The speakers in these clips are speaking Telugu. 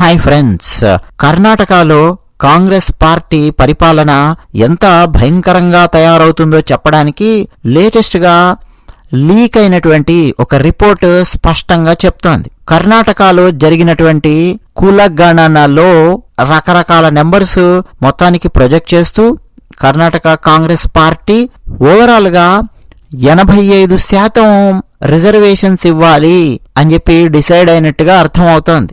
Hi friends. కర్ణాటకలో కాంగ్రెస్ పార్టీ పరిపాలన ఎంత భయంకరంగా తయారవుతుందో చెప్పడానికి లేటెస్ట్గా లీక్ అయినటువంటి ఒక రిపోర్ట్ స్పష్టంగా చెప్తోంది. కర్ణాటకలో జరిగినటువంటి కులగణనలో రకరకాల నెంబర్స్ మొత్తానికి ప్రొజెక్ట్ చేస్తూ కర్ణాటక కాంగ్రెస్ పార్టీ ఓవరాల్గా ఎనభై ఐదు శాతం రిజర్వేషన్స్ ఇవ్వాలి అని చెప్పి డిసైడ్ అయినట్టుగా అర్థమవుతోంది.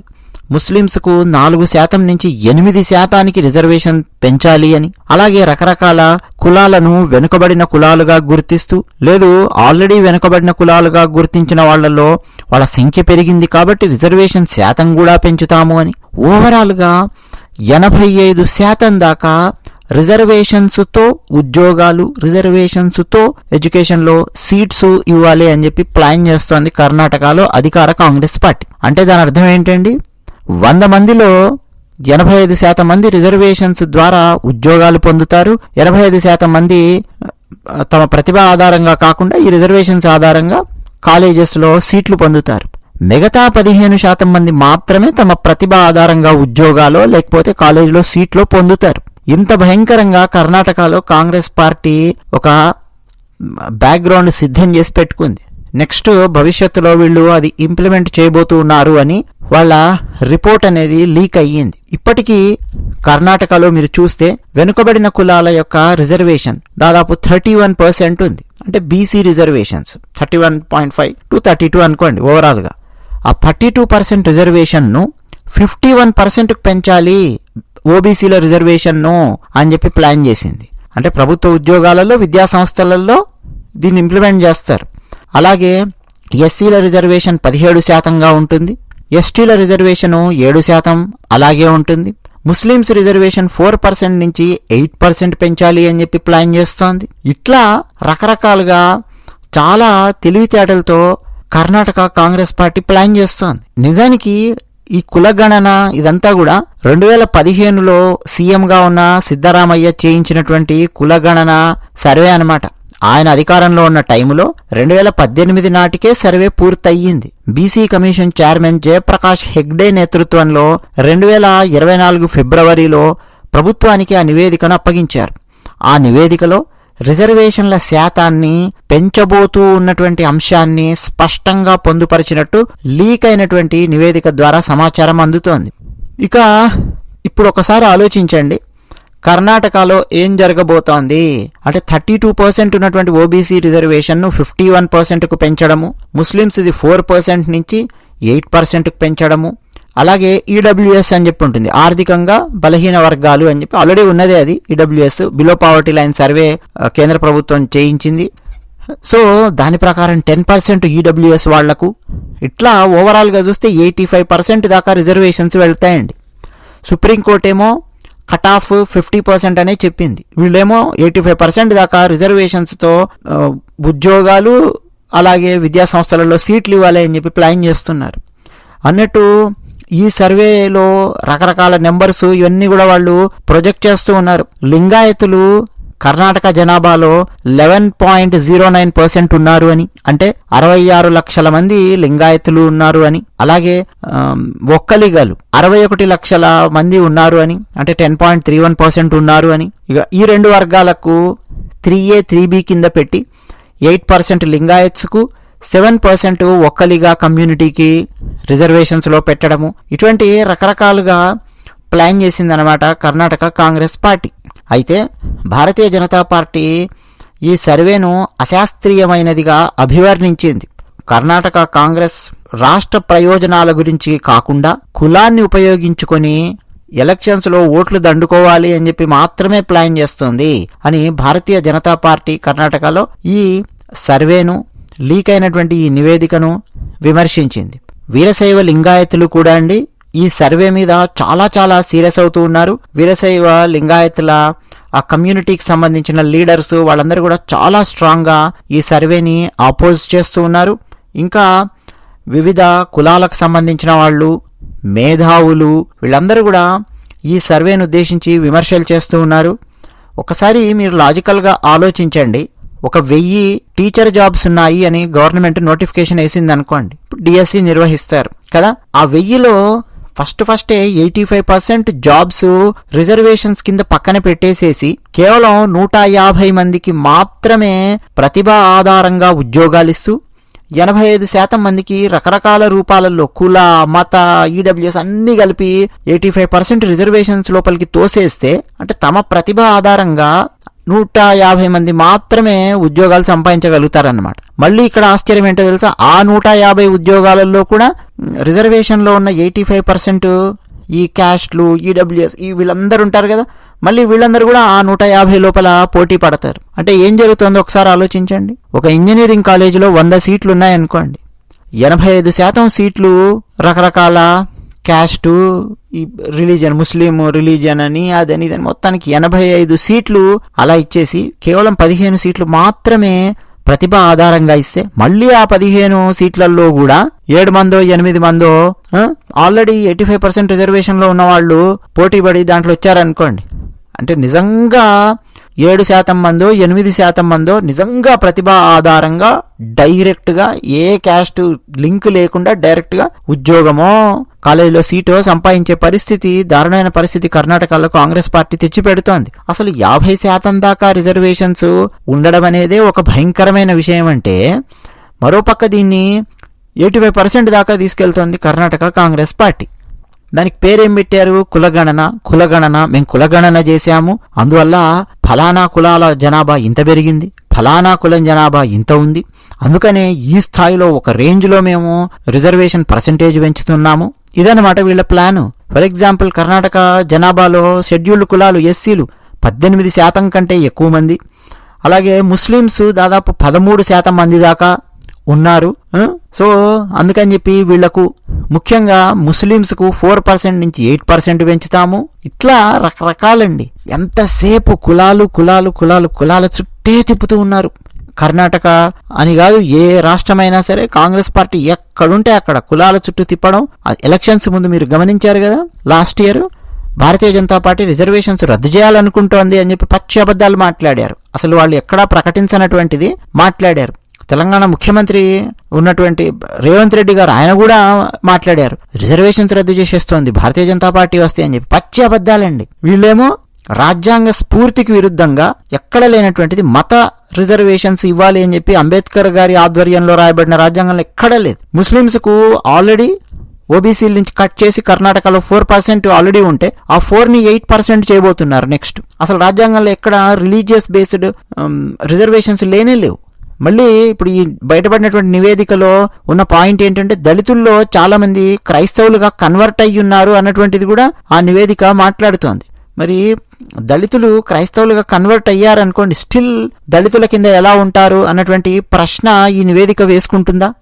ముస్లింస్కు నాలుగు శాతం నుంచి ఎనిమిది శాతానికి రిజర్వేషన్ పెంచాలి అని. అలాగే రకరకాల కులాలను వెనుకబడిన కులాలుగా గుర్తిస్తూ లేదు ఆల్రెడీ వెనుకబడిన కులాలుగా గుర్తించిన వాళ్ళలో వాళ్ళ సంఖ్య పెరిగింది కాబట్టి రిజర్వేషన్ శాతం కూడా పెంచుతాము అని. ఓవరాల్గా ఎనభై ఐదు శాతం దాకా రిజర్వేషన్స్తో ఉద్యోగాలు రిజర్వేషన్స్తో ఎడ్యుకేషన్లో సీట్స్ ఇవ్వాలి అని చెప్పి ప్లాన్ చేస్తోంది కర్ణాటకలో అధికార కాంగ్రెస్ పార్టీ. అంటే దాని అర్థం ఏంటండి? వంద మందిలో ఎనభై ఐదు శాతం మంది రిజర్వేషన్స్ ద్వారా ఉద్యోగాలు పొందుతారు. ఎనభై ఐదు శాతం మంది తమ ప్రతిభ ఆధారంగా కాకుండా ఈ రిజర్వేషన్స్ ఆధారంగా కాలేజెస్లో సీట్లు పొందుతారు. మిగతా పదిహేను శాతం మంది మాత్రమే తమ ప్రతిభ ఆధారంగా ఉద్యోగాలో లేకపోతే కాలేజీలో సీట్లో పొందుతారు. ఇంత భయంకరంగా కర్ణాటకలో కాంగ్రెస్ పార్టీ ఒక బ్యాక్గ్రౌండ్ సిద్ధం చేసి పెట్టుకుంది. నెక్స్ట్ భవిష్యత్తులో వీళ్ళు అది ఇంప్లిమెంట్ చేయబోతూ ఉన్నారు అని వాళ్ళ రిపోర్ట్ అనేది లీక్ అయ్యింది. ఇప్పటికీ కర్ణాటకలో మీరు చూస్తే వెనుకబడిన కులాల యొక్క రిజర్వేషన్ దాదాపు థర్టీ వన్ పర్సెంట్ ఉంది. అంటే BC reservations. Thirty one point five to thirty two అనుకోండి ఓవరాల్గా. ఆ థర్టీ టూ పర్సెంట్ రిజర్వేషన్ను ఫిఫ్టీ వన్ పర్సెంట్కి పెంచాలి ఓబీసీల రిజర్వేషన్ను అని చెప్పి ప్లాన్ చేసింది. అంటే ప్రభుత్వ ఉద్యోగాలలో విద్యా సంస్థలలో దీన్ని ఇంప్లిమెంట్ చేస్తారు. అలాగే ఎస్సీల రిజర్వేషన్ పదిహేడు శాతంగా ఉంటుంది. ఎస్టీల రిజర్వేషను ఏడు శాతం అలాగే ఉంటుంది. ముస్లిమ్స్ రిజర్వేషన్ ఫోర్ పర్సెంట్ నుంచి ఎయిట్ పర్సెంట్ పెంచాలి అని చెప్పి ప్లాన్ చేస్తోంది. ఇట్లా రకరకాలుగా చాలా తెలివితేటలతో కర్ణాటక కాంగ్రెస్ పార్టీ ప్లాన్ చేస్తోంది. నిజానికి ఈ కులగణన ఇదంతా కూడా రెండు వేల పదిహేనులో సీఎంగా ఉన్న సిద్ధరామయ్య చేయించినటువంటి కులగణన సర్వే అనమాట ఆయన అధికారంలో ఉన్న టైములో రెండు వేల పద్దెనిమిది నాటికే సర్వే పూర్తయ్యింది. BC commission chairman Jayaprakash Hegde నేతృత్వంలో రెండు వేల ఇరవై నాలుగు ఫిబ్రవరిలో ప్రభుత్వానికి ఆ నివేదికను అప్పగించారు. ఆ నివేదికలో రిజర్వేషన్ల శాతాన్ని పెంచబోతూ ఉన్నటువంటి అంశాన్ని స్పష్టంగా పొందుపరిచినట్టు లీక్ అయినటువంటి నివేదిక ద్వారా సమాచారం అందుతోంది. ఇక ఇప్పుడు ఒకసారి ఆలోచించండి. కర్ణాటకలో ఏం జరగబోతోంది? అంటే థర్టీ టూ పర్సెంట్ ఉన్నటువంటి ఓబీసీ రిజర్వేషన్ను ఫిఫ్టీ వన్ పర్సెంట్కు పెంచడము ముస్లిమ్స్ ఇది ఫోర్ పర్సెంట్ నుంచి ఎయిట్ పర్సెంట్కి పెంచడము అలాగే ఈడబ్ల్యూఎస్ అని చెప్పి ఉంటుంది ఆర్థికంగా బలహీన వర్గాలు అని చెప్పి ఆల్రెడీ ఉన్నదే అది EWS below poverty line survey కేంద్ర ప్రభుత్వం చేయించింది. సో దాని ప్రకారం టెన్ పర్సెంట్ ఈడబ్ల్యూఎస్ వాళ్ళకు ఇట్లా ఓవరాల్గా చూస్తే ఎయిటీ ఫైవ్ పర్సెంట్ దాకా రిజర్వేషన్స్ వెళ్తాయండి. సుప్రీంకోర్టు ఏమో కట్ ఆఫ్ ఫిఫ్టీ పర్సెంట్ అనే చెప్పింది. వీళ్ళేమో ఎయిటీ ఫైవ్ పర్సెంట్ దాకా రిజర్వేషన్స్తో ఉద్యోగాలు అలాగే విద్యా సంస్థలలో సీట్లు ఇవ్వాలి అని చెప్పి ప్లాన్ చేస్తున్నారు. అన్నట్టు ఈ సర్వేలో రకరకాల నెంబర్స్ ఇవన్నీ కూడా వాళ్ళు ప్రొజెక్ట్ చేస్తూ ఉన్నారు. లింగాయతులు కర్ణాటక జనాభాలో eleven point zero nine percent ఉన్నారు అని అంటే అరవై ఆరు లక్షల మంది లింగాయతులు ఉన్నారు అని అలాగే ఒక్కలిగలు అరవై ఒకటి లక్షల మంది ఉన్నారు అని అంటే ten point three one percent ఉన్నారు అని. ఇక ఈ రెండు వర్గాలకు త్రీ ఏ త్రీ బి కింద పెట్టి ఎయిట్ పర్సెంట్ లింగాయత్స్కు సెవెన్ పర్సెంట్ ఒక్కలిగా కమ్యూనిటీకి రిజర్వేషన్స్లో పెట్టడము. ఇటువంటి రకరకాలుగా ప్లాన్ చేసిందనమాట కర్ణాటక కాంగ్రెస్ పార్టీ. అయితే భారతీయ జనతా పార్టీ ఈ సర్వేను అశాస్త్రీయమైనదిగా అభివర్ణించింది. కర్ణాటక కాంగ్రెస్ రాష్ట్ర ప్రయోజనాల గురించి కాకుండా కులాన్ని ఉపయోగించుకొని ఎలక్షన్స్లో ఓట్లు దండుకోవాలి అని చెప్పి మాత్రమే ప్లాన్ చేస్తుంది అని భారతీయ జనతా పార్టీ కర్ణాటకలో ఈ సర్వేను లీక్ అయినటువంటి ఈ నివేదికను విమర్శించింది. వీరశైవ లింగాయతులు కూడా అండి. ఈ సర్వే మీద చాలా చాలా సీరియస్ అవుతూ ఉన్నారు. వీరశైవ లింగాయతుల ఆ కమ్యూనిటీకి సంబంధించిన లీడర్స్ వాళ్ళందరూ కూడా చాలా స్ట్రాంగ్గా ఈ సర్వేని ఆపోజ్ చేస్తూ ఉన్నారు. ఇంకా వివిధ కులాలకు సంబంధించిన వాళ్ళు మేధావులు వీళ్ళందరూ కూడా ఈ సర్వేను ఉద్దేశించి విమర్శలు చేస్తూ ఉన్నారు. ఒకసారి మీరు లాజికల్గా ఆలోచించండి. ఒక వెయ్యి టీచర్ జాబ్స్ ఉన్నాయి అని గవర్నమెంట్ నోటిఫికేషన్ వేసింది అనుకోండి డిఎస్సి నిర్వహిస్తారు కదా. ఆ వెయ్యిలో ఫస్ట్ ఫస్టే eighty five percent jobs reservations కింద పక్కన పెట్టేసేసి కేవలం నూట యాభై మందికి మాత్రమే ప్రతిభ ఆధారంగా ఉద్యోగాలిస్తూ ఎనభై ఐదు శాతం మందికి రకరకాల రూపాలలో కుల మత ఈడబ్ల్యూఎస్ అన్ని కలిపి ఎయిటీ ఫైవ్ పర్సెంట్ రిజర్వేషన్స్ లోపలికి తోసేస్తే అంటే తమ ప్రతిభ ఆధారంగా నూట యాభై మంది మాత్రమే ఉద్యోగాలు సంపాదించగలుగుతారన్నమాట. మళ్ళీ ఇక్కడ ఆశ్చర్యం ఏంటో తెలుసా? ఆ నూట యాభై ఉద్యోగాలలో కూడా రిజర్వేషన్లో ఉన్న ఎయిటీ ఫైవ్ పర్సెంట్ ఈ క్యాస్ట్లు ఈడబ్ల్యూఎస్ ఈ వీళ్ళందరూ ఉంటారు కదా. మళ్ళీ వీళ్ళందరూ కూడా ఆ నూట యాభై లోపల పోటీ పడతారు. అంటే ఏం జరుగుతుందో ఒకసారి ఆలోచించండి. ఒక ఇంజనీరింగ్ కాలేజీలో వంద సీట్లు ఉన్నాయనుకోండి ఎనభై ఐదు శాతం సీట్లు రకరకాల క్యాస్టు ఈ రిలీజన్ ముస్లిం రిలీజన్ అని అదని ఇదని మొత్తానికి ఎనభై ఐదు సీట్లు అలా ఇచ్చేసి కేవలం పదిహేను సీట్లు మాత్రమే ప్రతిభ ఆధారంగా ఇస్తే మళ్ళీ ఆ పదిహేను సీట్లలో కూడా ఏడు మందో ఎనిమిది మందో ఆల్రెడీ ఎయిటీ ఫైవ్ పర్సెంట్ రిజర్వేషన్లో ఉన్న వాళ్ళు పోటీ పడి దాంట్లో వచ్చారనుకోండి. అంటే నిజంగా ఏడు శాతం మందో ఎనిమిది శాతం మందో నిజంగా ప్రతిభ ఆధారంగా డైరెక్ట్గా ఏ క్యాస్ట్ లింక్ లేకుండా డైరెక్ట్గా ఉద్యోగమో కాలేజీలో సీటు సంపాదించే పరిస్థితి దారుణమైన పరిస్థితి కర్ణాటకలో కాంగ్రెస్ పార్టీ తెచ్చిపెడుతోంది. అసలు యాభై శాతం దాకా రిజర్వేషన్స్ ఉండడం అనేదే ఒక భయంకరమైన విషయం అంటే మరోపక్క దీన్ని ఎయిటీ ఫైవ్ పర్సెంట్ దాకా తీసుకెళ్తోంది కర్ణాటక కాంగ్రెస్ పార్టీ. దానికి పేరేం పెట్టారు? కులగణన. కులగణన మేము కులగణన చేశాము. అందువల్ల ఫలానా కులాల జనాభా ఇంత పెరిగింది. ఫలానా కులం జనాభా ఇంత ఉంది. అందుకనే ఈ స్థాయిలో ఒక రేంజ్లో మేము రిజర్వేషన్ పర్సంటేజ్ పెంచుతున్నాము. ఇదన్నమాట వీళ్ళ ప్లాను. ఫర్ ఎగ్జాంపుల్ కర్ణాటక జనాభాలో షెడ్యూల్డ్ కులాలు ఎస్సీలు పద్దెనిమిది శాతం కంటే ఎక్కువ మంది. అలాగే ముస్లిమ్స్ దాదాపు పదమూడు శాతం మంది దాకా ఉన్నారు. సో అందుకని చెప్పి వీళ్ళకు ముఖ్యంగా ముస్లిమ్స్కు ఫోర్ పర్సెంట్ నుంచి ఎయిట్ పర్సెంట్ పెంచుతాము. ఇట్లా రకరకాలండి. ఎంతసేపు కులాలు కులాలు కులాలు కులాల చుట్టే తిప్పుతూ ఉన్నారు. కర్ణాటక అని కాదు ఏ రాష్ట్రమైనా సరే కాంగ్రెస్ పార్టీ ఎక్కడుంటే అక్కడ కులాల చుట్టూ తిప్పడం ఎలక్షన్స్ ముందు మీరు గమనించారు కదా? Last year Bharatiya Janata Party reservations రద్దు చేయాలనుకుంటోంది అని చెప్పి పచ్చి అబద్ధాలు మాట్లాడారు. అసలు వాళ్ళు ఎక్కడా ప్రకటించినటువంటిది మాట్లాడారు. తెలంగాణ ముఖ్యమంత్రి ఉన్నటువంటి రేవంత్ రెడ్డి గారు ఆయన కూడా మాట్లాడారు. రిజర్వేషన్స్ రద్దు చేసేస్తోంది భారతీయ జనతా పార్టీ వస్తే అని చెప్పి పచ్చి అబద్ధాలండి. వీళ్ళేమో రాజ్యాంగ స్ఫూర్తికి విరుద్ధంగా ఎక్కడ లేనటువంటిది మత రిజర్వేషన్స్ ఇవ్వాలి అని చెప్పి అంబేద్కర్ గారి ఆధ్వర్యంలో రాయబడిన రాజ్యాంగంలో ఎక్కడా లేదు. ముస్లిమ్స్కు ఆల్రెడీ ఓబీసీల నుంచి కట్ చేసి కర్ణాటకలో ఫోర్ పర్సెంట్ ఆల్రెడీ ఉంటే ఆ ఫోర్ని ఎయిట్ పర్సెంట్ చేయబోతున్నారు నెక్స్ట్. అసలు రాజ్యాంగంలో ఎక్కడ రిలీజియస్ బేస్డ్ రిజర్వేషన్స్ లేనే లేవు. మళ్ళీ ఇప్పుడు ఈ బయటపడినటువంటి నివేదికలో ఉన్న పాయింట్ ఏంటంటే దళితుల్లో చాలా మంది క్రైస్తవులుగా కన్వర్ట్ అయ్యి ఉన్నారు అన్నటువంటిది కూడా ఆ నివేదిక మాట్లాడుతోంది. మరి దళితులు క్రైస్తవులుగా కన్వర్ట్ అయ్యారనుకోండి స్టిల్ దళితుల కింద ఎలా ఉంటారు అన్నటువంటి ప్రశ్న ఈ నివేదిక వేసుకుంటుందా?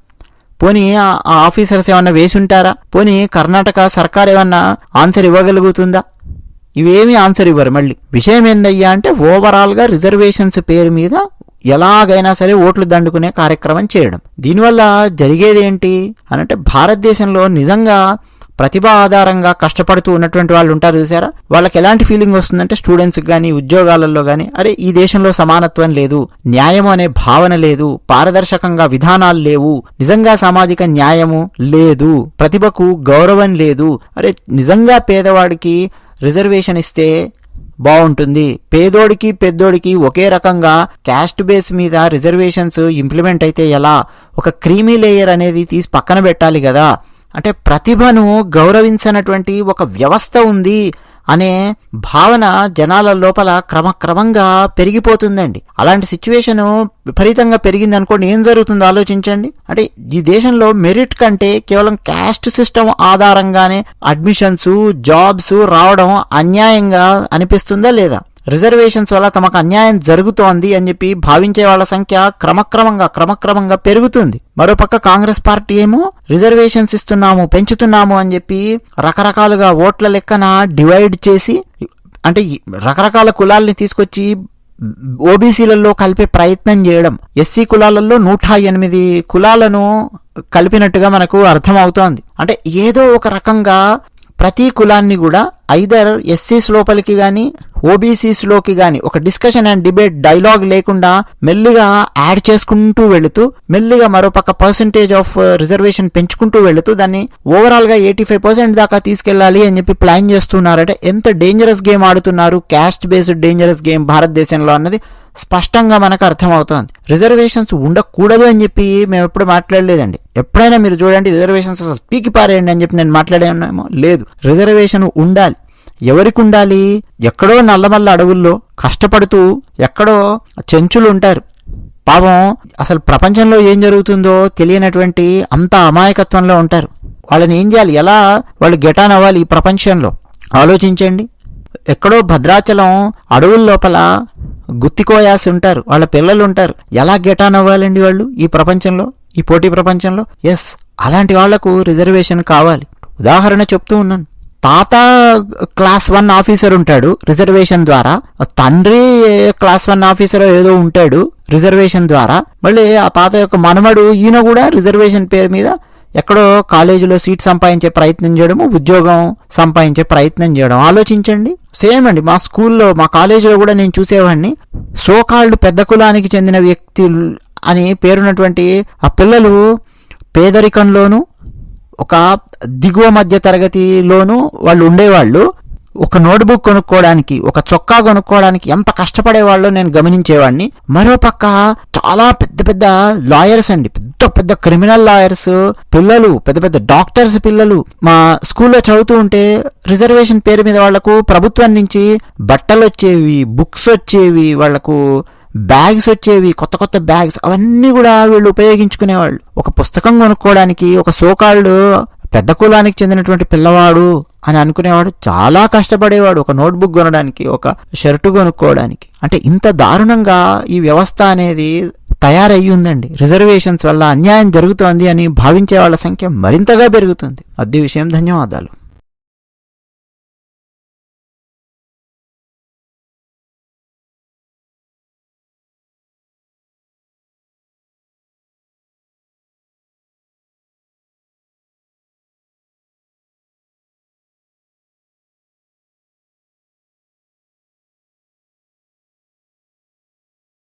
పోనీ ఆ ఆఫీసర్స్ ఏమన్నా వేసి ఉంటారా పోనీ కర్ణాటక సర్కార్ ఏమన్నా ఆన్సర్ ఇవ్వగలుగుతుందా? ఇవేమీ ఆన్సర్ ఇవ్వరు మళ్ళీ. విషయం ఏందయ్యా అంటే ఓవరాల్గా రిజర్వేషన్స్ పేరు మీద ఎలాగైనా సరే ఓట్లు దండుకునే కార్యక్రమం చేయడం. దీనివల్ల జరిగేది ఏంటి అనంటే భారతదేశంలో నిజంగా ప్రతిభ ఆధారంగా కష్టపడుతూ ఉన్నటువంటి వాళ్ళు ఉంటారు చూసారా? వాళ్ళకి ఎలాంటి ఫీలింగ్ వస్తుందంటే స్టూడెంట్స్కి కానీ ఉద్యోగాలలో కానీ అరే ఈ దేశంలో సమానత్వం లేదు న్యాయం అనే భావన లేదు పారదర్శకంగా విధానాలు లేవు నిజంగా సామాజిక న్యాయము లేదు ప్రతిభకు గౌరవం లేదు అరే నిజంగా పేదవాడికి రిజర్వేషన్ ఇస్తే బాగుంటుంది పేదోడికి పెద్దోడికి ఒకే రకంగా క్యాస్ట్ బేస్ మీద రిజర్వేషన్స్ ఇంప్లిమెంట్ అయితే ఎలా? ఒక క్రీమీ లేయర్ అనేది తీసి పక్కన పెట్టాలి కదా. అంటే ప్రతిభను గౌరవించినటువంటి ఒక వ్యవస్థ ఉంది అనే భావన జనాల లోపల క్రమక్రమంగా పెరిగిపోతుందండి. అలాంటి సిచ్యువేషన్ విపరీతంగా పెరిగింది అనుకోండి ఏం జరుగుతుందో ఆలోచించండి. అంటే ఈ దేశంలో మెరిట్ కంటే కేవలం క్యాస్ట్ సిస్టమ్ ఆధారంగానే అడ్మిషన్స్ జాబ్స్ రావడం అన్యాయంగా అనిపిస్తుందా లేదా? రిజర్వేషన్స్ వల్ల తమకు అన్యాయం జరుగుతోంది అని చెప్పి భావించే వాళ్ళ సంఖ్య క్రమక్రమంగా క్రమక్రమంగా పెరుగుతుంది. మరోపక్క కాంగ్రెస్ పార్టీ ఏమో రిజర్వేషన్స్ ఇస్తున్నాము పెంచుతున్నాము అని చెప్పి రకరకాలుగా ఓట్ల లెక్కన డివైడ్ చేసి అంటే రకరకాల కులాల్ని తీసుకొచ్చి ఓబీసీలలో కలిపే ప్రయత్నం చేయడం. ఎస్సీ కులాలలో నూట ఎనిమిది కులాలను కలిపినట్టుగా మనకు అర్థమవుతోంది. అంటే ఏదో ఒక రకంగా ప్రతి కులాన్ని కూడా ఐదర్ ఎస్సీస్ లోపలికి కానీ ఓబీసీస్లోకి గాని ఒక డిస్కషన్ అండ్ డిబేట్ డైలాగ్ లేకుండా మెల్లిగా యాడ్ చేసుకుంటూ వెళుతూ మెల్లిగా మరోపక్క పర్సంటేజ్ ఆఫ్ రిజర్వేషన్ పెంచుకుంటూ వెళుతూ దాన్ని ఓవరాల్గా ఎయిటీ ఫైవ్ పర్సెంట్ దాకా తీసుకెళ్ళాలి అని చెప్పి ప్లాన్ చేస్తున్నారంటే. ఎంత డేంజరస్ గేమ్ ఆడుతున్నారు? క్యాస్ట్ బేస్డ్ డేంజరస్ గేమ్ భారతదేశంలో అన్నది స్పష్టంగా మనకు అర్థమవుతోంది. రిజర్వేషన్స్ ఉండకూడదు అని చెప్పి మేము ఎప్పుడు మాట్లాడలేదండి. ఎప్పుడైనా మీరు చూడండి రిజర్వేషన్స్ అసలు పీకి పారేయండి అని చెప్పి నేను మాట్లాడేమో లేదు. రిజర్వేషన్ ఉండాలి. ఎవరికి ఉండాలి ఎక్కడో నల్లమల్ల అడవుల్లో కష్టపడుతూ ఎక్కడో చెంచులు ఉంటారు పాపం అసలు ప్రపంచంలో ఏం జరుగుతుందో తెలియనటువంటి అంత అమాయకత్వంలో ఉంటారు. వాళ్ళని ఏం చేయాలి? ఎలా వాళ్ళు గెటాన్ అవ్వాలి ఈ ప్రపంచంలో? ఆలోచించండి. ఎక్కడో భద్రాచలం అడవుల లోపల గుత్తికోయాసి ఉంటారు వాళ్ళ పిల్లలు ఉంటారు ఎలా గెటాన్ అవ్వాలండి వాళ్ళు ఈ ప్రపంచంలో? ఈ పోటీ ప్రపంచంలో? ఎస్ అలాంటి వాళ్ళకు రిజర్వేషన్ కావాలి. ఉదాహరణ చెప్తూ ఉన్నాను. తాత క్లాస్ వన్ ఆఫీసర్ ఉంటాడు రిజర్వేషన్ ద్వారా. తండ్రి క్లాస్ వన్ ఆఫీసర్ ఏదో ఉంటాడు రిజర్వేషన్ ద్వారా. మళ్ళీ ఆ తాత యొక్క మనమడు ఈయన కూడా రిజర్వేషన్ పేరు మీద ఎక్కడో కాలేజీలో సీట్ సంపాదించే ప్రయత్నం చేయడము ఉద్యోగం సంపాదించే ప్రయత్నం చేయడం. ఆలోచించండి. సేమ్ అండి మా స్కూల్లో మా కాలేజీలో కూడా నేను చూసేవాడిని. సోకాళ్ళు పెద్ద కులానికి చెందిన వ్యక్తి అని పేరున్నటువంటి ఆ పిల్లలు పేదరికంలోనూ ఒక దిగువ మధ్య తరగతిలోనూ వాళ్ళు ఉండేవాళ్ళు. ఒక నోట్బుక్ కొనుక్కోవడానికి ఒక చొక్కా కొనుక్కోవడానికి ఎంత కష్టపడేవాళ్ళో నేను గమనించేవాడిని. మరోపక్క చాలా పెద్ద పెద్ద లాయర్స్ అండి. పెద్ద పెద్ద క్రిమినల్ లాయర్స్ పిల్లలు పెద్ద పెద్ద డాక్టర్స్ పిల్లలు. మా స్కూల్లో చదువుతూ ఉంటే రిజర్వేషన్ పేరు మీద వాళ్ళకు ప్రభుత్వం నుంచి బట్టలు వచ్చేవి బుక్స్ వచ్చేవి వాళ్ళకు బ్యాగ్స్ వచ్చేవి కొత్త కొత్త బ్యాగ్స్ అవన్నీ కూడా వీళ్ళు ఉపయోగించుకునేవాళ్ళు. ఒక పుస్తకం కొనుక్కోవడానికి ఒక సోకాళ్ళు పెద్ద కులానికి చెందినటువంటి పిల్లవాడు అని అనుకునేవాడు చాలా కష్టపడేవాడు. ఒక నోట్బుక్ కొనడానికి ఒక షర్టు కొనుక్కోవడానికి. అంటే ఇంత దారుణంగా ఈ వ్యవస్థ అనేది తయారయ్యి ఉందండి రిజర్వేషన్స్ వల్ల అన్యాయం జరుగుతోంది అని భావించే వాళ్ళ సంఖ్య మరింతగా పెరుగుతుంది. అద్దె విషయం ధన్యవాదాలు.